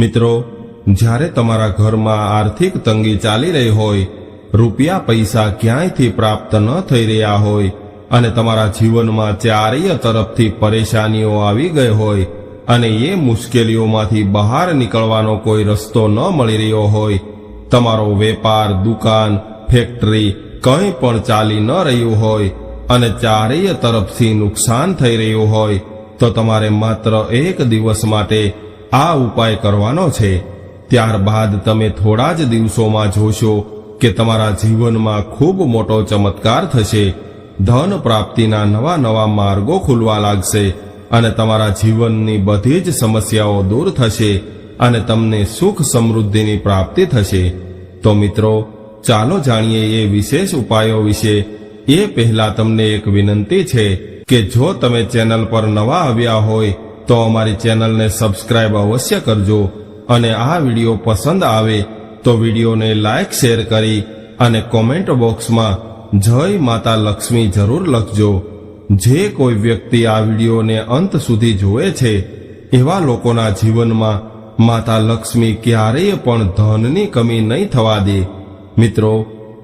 મિત્રો, જ્યારે તમારા ઘરમાં આર્થિક તંગી ચાલી રહી હોય, રૂપિયા પૈસા ક્યાંયથી પ્રાપ્ત ન થઈ રહ્યા હોય અને તમારા જીવનમાં ચારેય તરફથી પરેશાનીઓ આવી ગઈ હોય અને એ મુશ્કેલીઓમાંથી બહાર નીકળવાનો કોઈ રસ્તો ન મળી રહ્યો હોય, તમારો વેપાર, દુકાન, ફેક્ટરી કંઈ પણ ચાલી ન રહ્યું હોય અને ચારેય તરફથી નુકસાન થઈ રહ્યું હોય, તો તમારે માત્ર એક દિવસ માટે આ ઉપાય કરવાનો છે. ત્યારબાદ તમે થોડા જ દિવસોમાં જોશો કે તમારા જીવનમાં ખૂબ મોટો ચમત્કાર થશે. ધન પ્રાપ્તિના નવા નવા માર્ગો ખુલવા લાગશે અને તમારા જીવનની બધી જ સમસ્યાઓ દૂર થશે અને તમને સુખ સમૃદ્ધિની પ્રાપ્તિ થશે. તો મિત્રો, ચાલો જાણીએ એ વિશેષ ઉપાયો વિશે. એ પહેલા તમને એક વિનંતી છે કે જો તમે ચેનલ પર નવા આવ્યા હોય તો અમારી ચેનલને સબસ્ક્રાઇબ અવશ્ય કરજો અને આ વીડિયો પસંદ આવે તો વિડીયોને લાઇક, શેર કરી અને કોમેન્ટ બોક્સમાં જય માતા લક્ષ્મી જરૂર લખજો. જે કોઈ વ્યક્તિ આ વિડીયોને અંત સુધી જુએ છે, એવા લોકોના જીવનમાં માતા લક્ષ્મી ક્યારેય પણ ધનની કમી નહીં થવા દે. મિત્રો,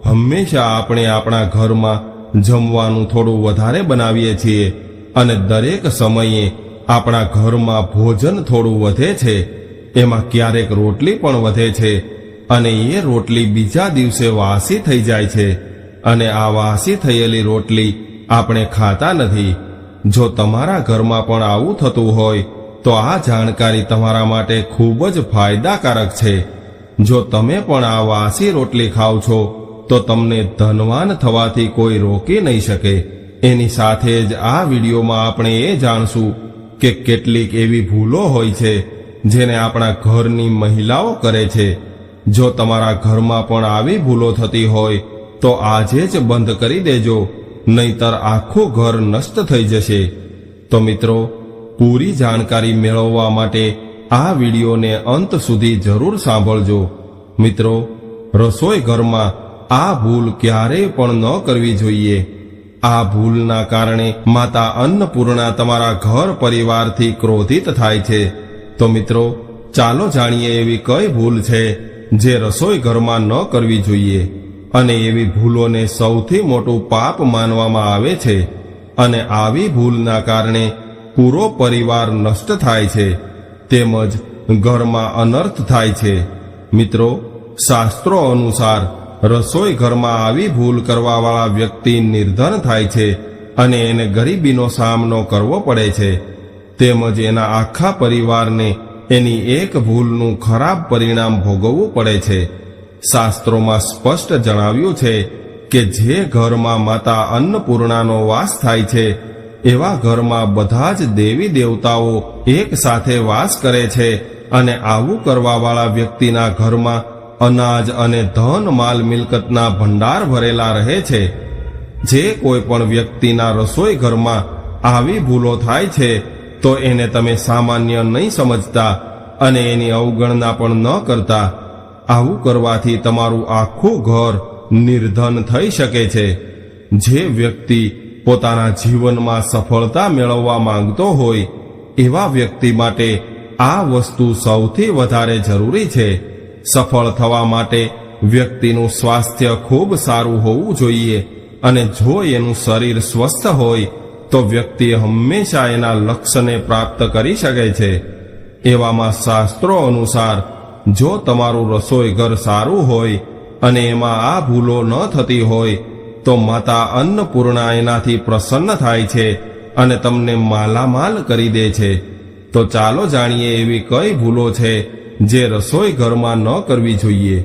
હંમેશા આપણે આપણા ઘરમાં જમવાનું થોડું વધારે બનાવીએ છીએ અને દરેક સમયે આપણા ઘરમાં ભોજન થોડું વધે છે, એમાં ક્યારેક રોટલી પણ વધે છે, અને એ રોટલી બીજા દિવસે વાસી થઈ જાય છે, અને આ વાસી થયેલી રોટલી આપણે ખાતા નથી. જો તમારા ઘરમાં પણ આવું થતું હોય, તો આ જાણકારી તમારા માટે ખૂબ જ ફાયદાકારક છે. જો તમે પણ આ વાસી રોટલી ખાવ છો, તો તમને ધનવાન થવાથી કોઈ રોકી નહીં શકે. એની સાથે જ આ વિડીયોમાં આપણે એ જાણશું કે કેટલીક એવી ભૂલો હોય છે જેને આપણા ઘરની મહિલાઓ કરે છે. જો તમારા ઘરમાં પણ આવી ભૂલો થતી હોય, તો આજે જ બંધ કરી દેજો, નહીતર આખું ઘર નષ્ટ થઈ જશે. તો મિત્રો, પૂરી જાણકારી મેળવવા માટે આ વિડીયોને અંત સુધી જરૂર સાંભળજો. મિત્રો રસોઈ ઘરમાં આ ભૂલ ક્યારેય પણ ન કરવી જોઈએ. આ ભૂલના કારણે માતા અન્નપૂર્ણા તમારા ઘર પરિવારથી ક્રોધિત થાય છે. તો મિત્રો, ચાલો જાણીએ એવી કઈ ભૂલ છે જે રસોઈ ઘરમાં ન કરવી જોઈએ અને એવી ભૂલોને સૌથી મોટું પાપ માનવામાં આવે છે અને આવી ભૂલના કારણે પૂરો પરિવાર નષ્ટ થાય છે તેમજ ઘરમાં અનર્થ થાય છે. મિત્રો, શાસ્ત્રો અનુસાર રસોઈ ઘરમાં આવી ભૂલ કરવાવાળા વ્યક્તિ નિર્ધન થાય છે અને એને ગરીબીનો સામનો કરવો પડે છે. તેમજ એના આખા પરિવારને એની એક ભૂલનું ખરાબ પરિણામ ભોગવવું પડે છે. શાસ્ત્રોમાં સ્પષ્ટ જણાવ્યું છે કે જે ઘરમાં માતા અન્નપૂર્ણાનો વાસ થાય છે, એવા ઘરમાં બધા જ દેવી દેવતાઓ એક સાથે વાસ કરે છે અને આવું કરવાવાળા વ્યક્તિના ઘરમાં અનાજ અને ધન માલ મિલકતના ભંડાર ભરેલા રહે છે. જે કોઈ પણ વ્યક્તિના રસોઈ ઘરમાં આવી ભૂલો થાય છે, તો એને તમે સામાન્ય નહીં સમજતા અને એની અવગણના પણ ન કરતા. આવું કરવાથી તમારું આખું ઘર નિર્ધન થઈ શકે છે. જે વ્યક્તિ પોતાના જીવનમાં સફળતા મેળવવા માંગતો હોય, એવા વ્યક્તિ માટે આ વસ્તુ સૌથી વધારે જરૂરી છે. સફળ થવા માટે વ્યક્તિનું સ્વાસ્થ્ય ખૂબ સારું હોવું જોઈએ અને જો એનું શરીર સ્વસ્થ હોય, તો વ્યક્તિ હંમેશા એના લક્ષ્યને પ્રાપ્ત કરી શકે છે. એવામાં શાસ્ત્રો અનુસાર, જો તમારું રસોઈ ઘર સારું હોય અને એમાં આ ભૂલો ન થતી હોય, તો માતા અન્નપૂર્ણા એનાથી પ્રસન્ન થાય છે અને તમને માલામાલ કરી દે છે. તો ચાલો જાણીએ એવી કઈ ભૂલો છે જે રસોઈ ઘરમાં ન કરવી જોઈએ.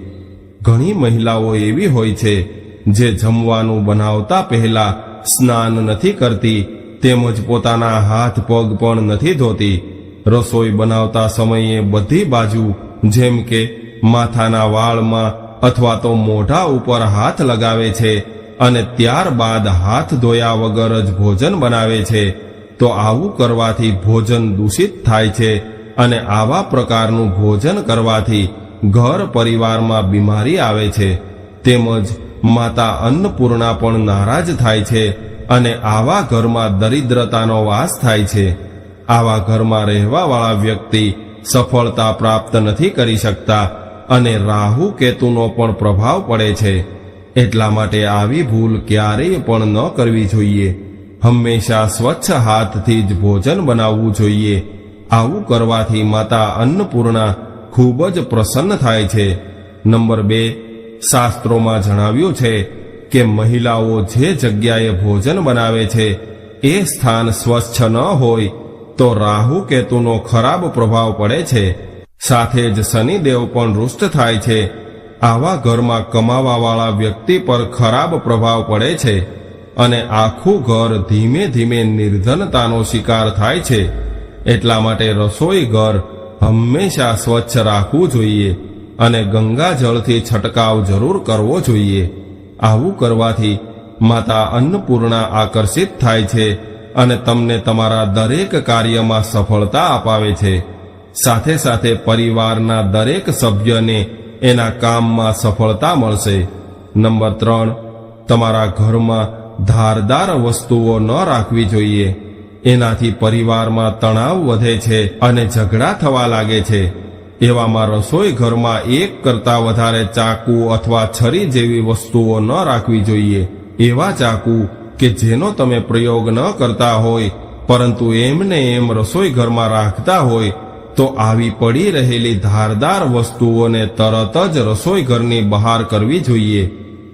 ઘણી મહિલાઓ એવી હોય છે, જે જમવાનું બનાવતા પહેલા સ્નાન નથી કરતી, તેમજ પોતાના હાથ પગ પણ નથી ધોતી. રસોઈ બનાવતા સમયે બધી બાજુ, જેમ કે માથાના વાળમાં અથવા તો મોઢા ઉપર હાથ લગાવે છે અને ત્યારબાદ હાથ ધોયા વગર જ ભોજન બનાવે છે, તો આવું કરવાથી ભોજન દૂષિત થાય છે. અને આવા પ્રકારનું ભોજન કરવાથી ઘર પરિવારમાં બીમારી આવે છે, તેમજ માતા અન્નપૂર્ણા પણ નારાજ થાય છે અને આવા ઘરમાં દરિદ્રતાનો વાસ થાય છે. આવા ઘરમાં રહેવાવાળા વ્યક્તિ સફળતા પ્રાપ્ત નથી કરી શકતા અને રાહુ કેતુનો પણ પ્રભાવ પડે છે. એટલા માટે આવી ભૂલ ક્યારેય પણ ન કરવી જોઈએ. હંમેશા સ્વચ્છ હાથથી જ ભોજન બનાવવું જોઈએ. આવું કરવાથી માતા અન્નપૂર્ણા ખૂબ જ પ્રસન્ન થાય છે. નંબર બે, શાસ્ત્રોમાં જણાવ્યું છે કે મહિલાઓ જે જગ્યાએ ભોજન બનાવે છે, એ સ્થાન સ્વચ્છ ન હોય તો રાહુ કેતુનો ખરાબ પ્રભાવ પડે છે. સાથે જ શનિદેવ પણ રુષ્ટ થાય છે. આવા ઘરમાં કમાવાવાળા વ્યક્તિ પર ખરાબ પ્રભાવ પડે છે અને આખું ઘર ધીમે ધીમે નિર્ધનતાનો શિકાર થાય છે. એટલા માટે રસોઈ ઘર હંમેશા સ્વચ્છ રાખવું જોઈએ અને ગંગા જળથી છંટકાવ જરૂર કરવો જોઈએ. આવું કરવાથી માતા અન્નપૂર્ણા આકર્ષિત થાય છે અને તમને તમારા દરેક કાર્યમાં સફળતા અપાવે છે. સાથે સાથે પરિવારના દરેક સભ્યને એના કામમાં સફળતા મળશે. નંબર ત્રણ, તમારા ઘરમાં ધારદાર વસ્તુઓ ન રાખવી જોઈએ. એનાથી પરિવારમાં તણાવ વધે છે અને ઝઘડા થવા લાગે છે. એવામાં રસોઈ ઘરમાં એક કરતાં વધારે ચાકુ અથવા છરી જેવી વસ્તુઓ ન રાખવી જોઈએ. એવા ચાકુ કે જેનો તમે પ્રયોગ ન કરતા હોય, પરંતુ એમને એમ રસોઈ ઘરમાં રાખતા હોય, તો આવી પડી રહેલી ધારદાર વસ્તુઓને તરત જ રસોઈ ઘરની બહાર કરવી જોઈએ.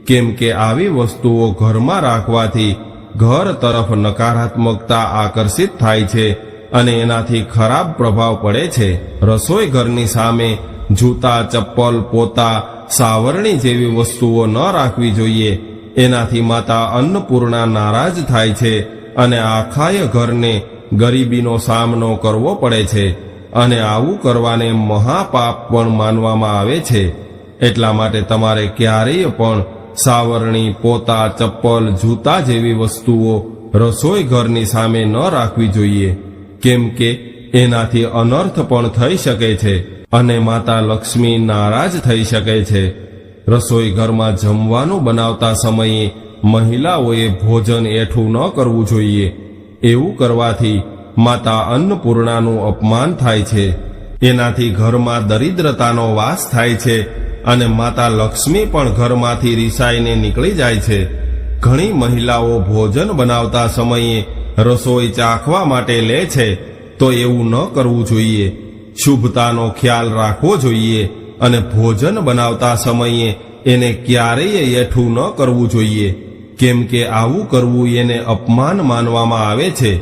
કેમ કે આવી વસ્તુઓ ઘરમાં રાખવાથી ઘર તરફ નકારાત્મકતા આકર્ષિત થાય છે અને એનાથી ખરાબ પ્રભાવ પડે છે. રસોઈ ઘરની સામે જૂતા, ચપ્પલ, પોતા, સાવરણી જેવી વસ્તુઓ ન રાખવી જોઈએ. એનાથી માતા અન્નપૂર્ણા નારાજ થાય છે અને આખાય ઘરને ગરીબીનો સામનો કરવો પડે છે અને આવું કરવાને મહાપાપ પણ માનવામાં આવે છે. એટલા માટે તમારે ક્યારેય પણ સાવરણી, પોતા, ચપ્પલ, જૂતા જેવી વસ્તુઓ રસોઈ ઘરની સામે ન રાખવી જોઈએ. કેમ કે એનાથી અનર્થ પણ થઈ શકે છે અને માતા લક્ષ્મી નારાજ થઈ શકે છે. રસોઈ ઘરમાં જમવાનું બનાવતા સમયે મહિલાઓએ ભોજન એઠું ન કરવું જોઈએ. એવું કરવાથી માતા અન્નપૂર્ણાનું અપમાન થાય છે. એનાથી ઘરમાં દરિદ્રતાનો વાસ થાય છે અને માતા લક્ષ્મી પણ ઘરમાંથી રિસાઈને નીકળી જાય છે. ઘણી મહિલાઓ ભોજન બનાવતા સમયે રસોઈ ચાખવા માટે લે છે, તો એવું ન કરવું જોઈએ. શુભતાનો ખ્યાલ રાખવો જોઈએ અને ભોજન બનાવતા સમયે એને ક્યારેય એઠું ન કરવું જોઈએ. કેમ કે આવું કરવું એને અપમાન માનવામાં આવે છે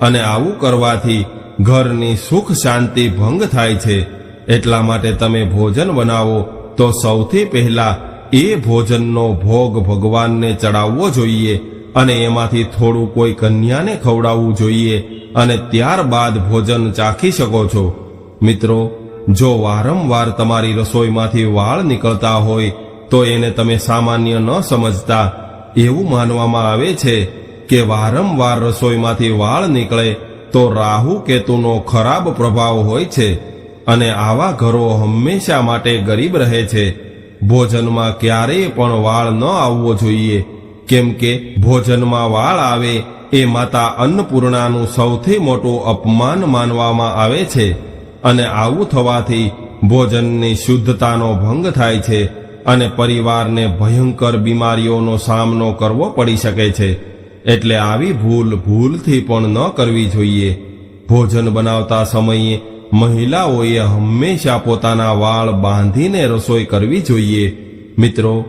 અને આવું કરવાથી ઘરની સુખ શાંતિ ભંગ થાય છે. એટલા માટે તમે ભોજન બનાવો તો સૌથી પહેલા એ ભોજનનો ભોગ ભગવાનને ચડાવવો જોઈએ અને એમાંથી થોડું કોઈ કન્યાને ખવડાવવું જોઈએ અને ત્યારબાદ ભોજન ચાખી શકો છો. મિત્રો, જો વારંવાર તમારી રસોઈમાંથી વાળ નીકળતા હોય, તો એને તમે સામાન્ય ન સમજતા. એવું માનવામાં આવે છે કે વારંવાર રસોઈમાંથી વાળ નીકળે તો રાહુ કેતુનો ખરાબ પ્રભાવ હોય છે. અને આવા ઘરો હંમેશા માટે ગરીબ રહે છે. ભોજનમાં ક્યારેય પણ વાળ ન આવવો જોઈએ. કેમ કે ભોજનમાં વાળ આવે એ માતા અન્નપૂર્ણાનું સૌથી મોટું અપમાન માનવામાં આવે છે. અને આવું થવાથી ભોજનની શુદ્ધતાનો ભંગ થાય છે અને પરિવારને ભયંકર બીમારીઓનો સામનો કરવો પડી શકે છે. એટલે આવી ભૂલ ભૂલથી પણ ન કરવી જોઈએ. ભોજન બનાવતા સમયે મહિલાઓએ હંમેશા પોતાના વાળ બાંધીને રસોઈ કરવી જોઈએ. મિત્રો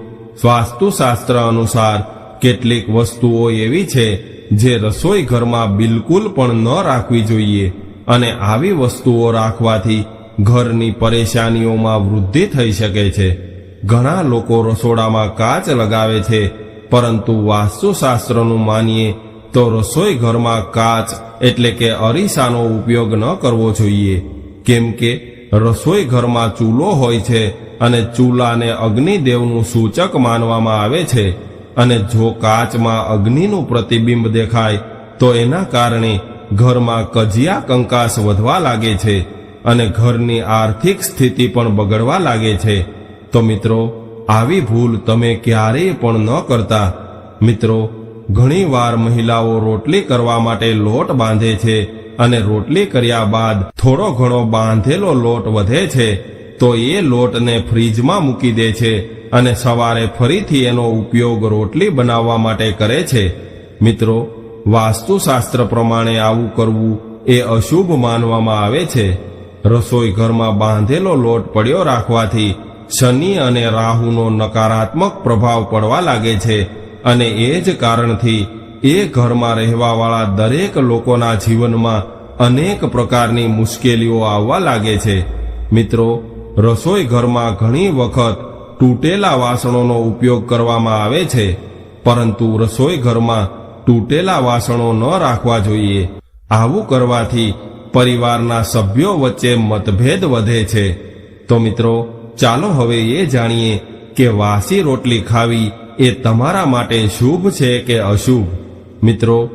વાસ્તુશાસ્ત્ર અનુસાર કેટલીક વસ્તુઓ એવી છે જે રસોઈ ઘરમાં બિલકુલ પણ ન રાખવી જોઈએ અને આવી વસ્તુઓ રાખવાથી ઘરની પરેશાનીઓમાં વૃદ્ધિ થઈ શકે છે. ઘણા લોકો રસોડામાં કાચ લગાવે છે, પરંતુ વાસ્તુશાસ્ત્રનું માનીએ તો રસોઈ ઘરમાં કાચ એટલે કે અરીસાનો ઉપયોગ ન કરવો જોઈએ. કેમ કે રસોઈ ઘરમાં ચૂલો હોય છે અને ચૂલાને અગ્નિદેવનું સૂચક માનવામાં આવે છે. અને જો કાચમાં અગ્નિનું પ્રતિબિંબ દેખાય, તો એના કારણે ઘરમાં કજિયા કંકાસ વધવા લાગે છે અને ઘરની આર્થિક સ્થિતિ પણ બગડવા લાગે છે. તો મિત્રો, આવી ભૂલ તમે ક્યારેય પણ ન કરતા. મિત્રો ઘણીવાર મહિલાઓ રોટલી કરવા માટે લોટ બાંધે છે અને રોટલી કર્યા બાદ થોડો ઘણો બાંધેલો લોટ વધે છે, તો એ લોટને ફ્રીજમાં મૂકી દે છે અને સવારે ફરીથી એનો ઉપયોગ રોટલી બનાવવા માટે કરે છે. મિત્રો, વાસ્તુશાસ્ત્ર પ્રમાણે આવું કરવું એ અશુભ માનવામાં આવે છે. રસોઈ ઘરમાં બાંધેલો લોટ પડ્યો રાખવાથી શનિ અને રાહુનો નકારાત્મક પ્રભાવ પડવા લાગે છે અને એ જ કારણથી એ ઘરમાં રહેવાવાળા દરેક લોકોના જીવનમાં અનેક પ્રકારની મુશ્કેલીઓ આવવા લાગે છે. મિત્રો, રસોઈ ઘરમાં ઘણી વખત તૂટેલા વાસણોનો ઉપયોગ કરવામાં આવે છે, પરંતુ રસોઈ ઘરમાં તૂટેલા વાસણો ન રાખવા જોઈએ. આવું કરવાથી પરિવારના સભ્યો વચ્ચે મતભેદ વધે છે. તો મિત્રો, ચાલો હવે એ જાણીએ કે વાસી રોટલી ખાવી એ તમારા માટે શુભ છે કે અશુભ? મિત્રો,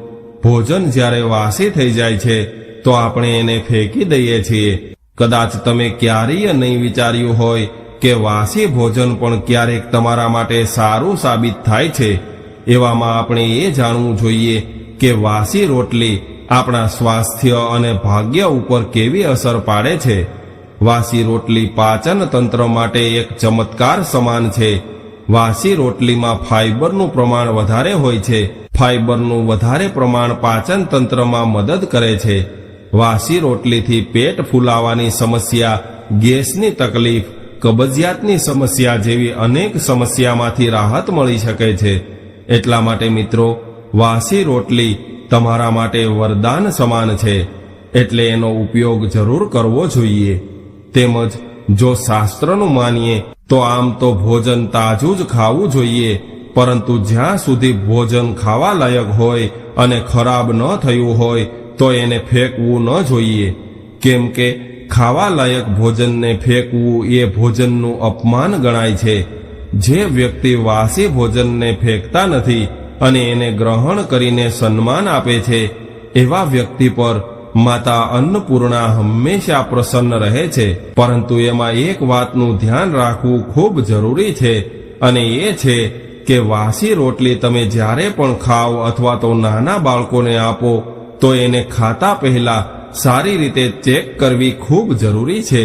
ભોજન જ્યારે વાસી થઈ જાય છે, તો આપણે એને ફેંકી દઈએ છીએ. કદાચ તમે ક્યારેય નહીં વિચાર્યું હોય કે વાસી ભોજન પણ ક્યારેક તમારા માટે સારું સાબિત થાય છે. એવામાં આપણે એ જાણવું જોઈએ કે વાસી રોટલી આપણા સ્વાસ્થ્ય અને ભાગ્ય ઉપર કેવી અસર પાડે છે. વાસી રોટલી પાચન તંત્ર માટે એક ચમત્કાર સમાન છે. વાસી રોટલીમાં ફાઇબરનું પ્રમાણ વધારે હોય છે. ફાઇબરનું વધારે પ્રમાણ પાચન તંત્રમાં મદદ કરે છે. વાસી રોટલીથી પેટ ફૂલાવાની સમસ્યા, ગેસની તકલીફ, કબજિયાતની સમસ્યા જેવી અનેક સમસ્યામાંથી રાહત મળી શકે છે. એટલા માટે મિત્રો, વાસી રોટલી તમારા માટે વરદાન સમાન છે. એટલે એનો ઉપયોગ જરૂર કરવો જોઈએ. તેમજ જો શાસ્ત્રનું માનીએ તો આમ તો ભોજન તાજું જ ખાવું જોઈએ, પરંતુ જ્યાં સુધી ભોજન ખાવા લાયક હોય અને ખરાબ ન થયું હોય, તો એને ફેંકવું ન જોઈએ. કેમ કે ખાવા લાયક ભોજનને ફેંકવું એ ભોજનનું અપમાન ગણાય છે. જે વ્યક્તિ વાસી ભોજનને ફેંકતા નથી અને એને ગ્રહણ કરીને સન્માન આપે છે, એવા વ્યક્તિ પર માતા અન્નપૂર્ણા હંમેશા પ્રસન્ન રહે છે, પરંતુ એમાં એક વાતનું ધ્યાન રાખવું ખૂબ જરૂરી છે, અને એ છે કે વાસી રોટલી તમે જ્યારે પણ ખાઓ અથવા તો નાના બાળકોને આપો, તો એને ખાતા પહેલા સારી રીતે ચેક કરવી ખૂબ જરૂરી છે.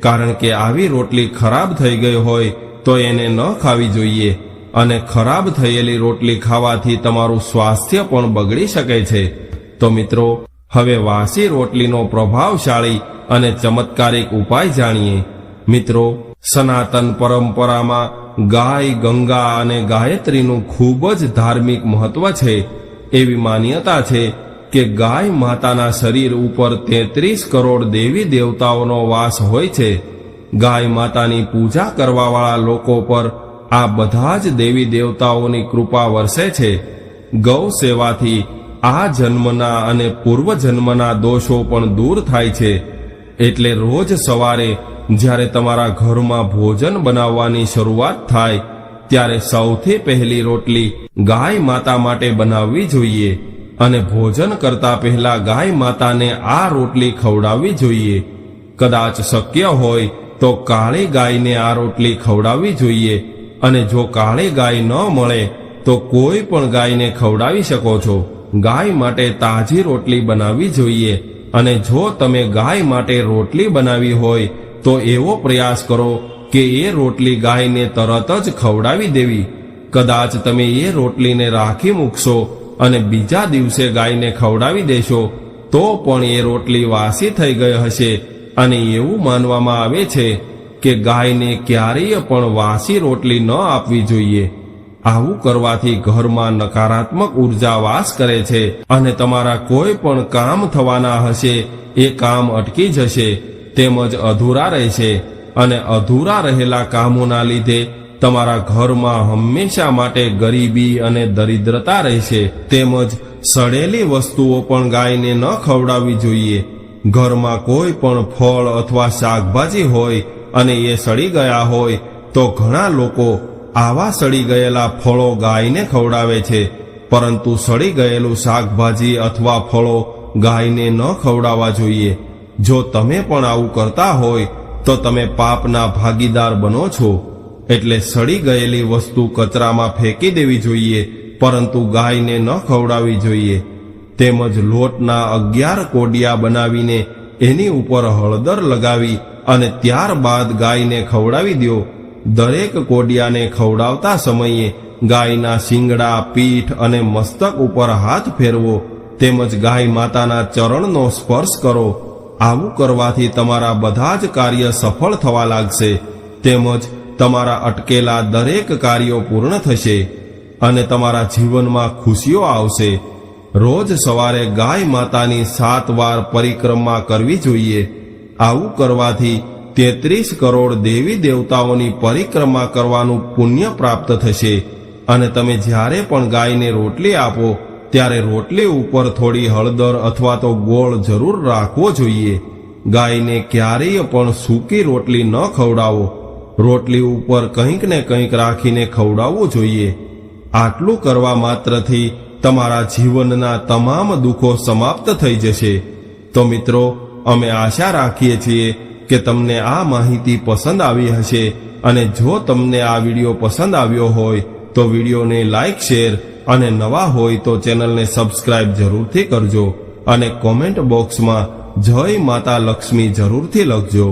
કારણ કે આવી રોટલી ખરાબ થઈ ગઈ હોય તો એને ન ખાવી જોઈએ, અને ખરાબ થયેલી રોટલી ખાવાથી તમારું સ્વાસ્થ્ય પણ બગડી શકે છે. તો મિત્રો હવે વાસી રોટલીનો પ્રભાવશાળી અને ચમત્કારિક ઉપાય જાણીએ. મિત્રો, સનાતન પરંપરામાં ગાય, ગંગા અને ગાયત્રીનું ખૂબ જ ધાર્મિક મહત્વ છે. એવી માન્યતા છે કે ગાય માતાના શરીર ઉપર તેત્રીસ કરોડ દેવી દેવતાઓનો વાસ હોય છે. ગાય માતાની પૂજા કરવાવાળા લોકો પર આ બધા જ દેવી દેવતાઓની કૃપા વરસે છે. ગૌ સેવાથી આ જન્મના અને પૂર્વજન્મના દોષો પણ દૂર થાય છે. એટલે રોજ સવારે જ્યારે તમારા ઘરમાં ભોજન બનાવવાની શરૂઆત થાય, ત્યારે સૌથી પહેલી રોટલી ગાય માતા માટે બનાવવી જોઈએ અને ભોજન કરતા પહેલા ગાય માતાને આ રોટલી ખવડાવવી જોઈએ. કદાચ શક્ય હોય તો કાળી ગાયને આ રોટલી ખવડાવવી જોઈએ અને જો કાળી ગાય ન મળે તો કોઈ પણ ગાયને ખવડાવી શકો છો. ગાય માટે તાજી રોટલી બનાવવી જોઈએ અને જો તમે ગાય માટે રોટલી બનાવી હોય, તો એવો પ્રયાસ કરો કે એ રોટલી ગાયને તરત જ ખવડાવી દેવી. કદાચ તમે એ રોટલીને રાખી મૂકશો અને બીજા દિવસે ગાયને ખવડાવી દેશો, તો પણ એ રોટલી વાસી થઈ ગઈ હશે. અને એવું માનવામાં આવે છે કે ગાયને ક્યારેય પણ વાસી રોટલી ન આપવી જોઈએ. આવું કરવાથી ઘરમાં નકારાત્મક ઊર્જા વાસ કરે છે અને તમારા કોઈ પણ કામ થવાના હશે, એ કામ અટકી જશે, તેમજ અધૂરા રહેશે અને અધૂરા રહેલા કામોના લીધે તમારા ઘરમાં હંમેશા માટે ગરીબી અને દરિદ્રતા રહેશે, તેમજ સડેલી વસ્તુઓ પણ ગાયને ન ખવડાવવી જોઈએ. ઘરમાં કોઈ પણ ફળ અથવા શાકભાજી હોય અને એ સડી ગયા હોય, તો ઘણા લોકો આવા સડી ગયેલા ફળો ગાયને ખવડાવે છે. પરંતુ સડી ગયેલું શાકભાજી અથવા ફળો ગાયને ન ખવડાવવા જોઈએ. જો તમે પણ આવું કરતા હોય, તો તમે પાપના ભાગીદાર બનો છો. એટલે સડી ગયેલી વસ્તુ કચરામાં ફેંકી દેવી જોઈએ, પરંતુ ગાયને ન ખવડાવવી જોઈએ. તેમજ લોટના અગિયાર કોડિયા બનાવીને એની ઉપર હળદર લગાવી અને ત્યારબાદ ગાયને ખવડાવી દો. દરેક કોડિયાને ખવડાવતા સમયે ગાયના શિંગડા, પીઠ અને મસ્તક ઉપર હાથ ફેરવો, તેમજ ગાય માતાના ચરણનો સ્પર્શ કરો. આવું કરવાથી તમારા બધા જ કાર્ય સફળ થવા લાગશે, તેમજ તમારા અટકેલા દરેક કાર્યો પૂર્ણ થશે અને તમારા જીવનમાં ખુશીઓ આવશે. રોજ સવારે ગાય માતાની સાત વાર પરિક્રમા કરવી જોઈએ. આવું કરવાથી તેત્રીસ કરોડ દેવી દેવતાઓની પરિક્રમા કરવાનું પુણ્ય પ્રાપ્ત થશે. અને તમે જ્યારે પણ ગાયને રોટલી આપો, ત્યારે રોટલી ઉપર થોડી હળદર અથવા તો ગોળ જરૂર રાખવો જોઈએ. ગાયને ક્યારેય પણ સૂકી રોટલી ન ખવડાવો. રોટલી ઉપર કંઈક ને કંઈક રાખીને ખવડાવવું જોઈએ. આટલું કરવા માત્રથી તમારા જીવનના તમામ દુઃખો સમાપ્ત થઈ જશે. તો મિત્રો, અમે આશા રાખીએ છીએ કે તમને આ માહિતી પસંદ આવી હશે અને જો તમને આ વીડિયો પસંદ આવ્યો હોય તો વિડીયોને લાઈક, શેર અને નવા હોય તો ચેનલને સબસ્ક્રાઇબ જરૂરથી કરજો અને કોમેન્ટ બોક્સમાં જય માતા લક્ષ્મી જરૂરથી લખજો.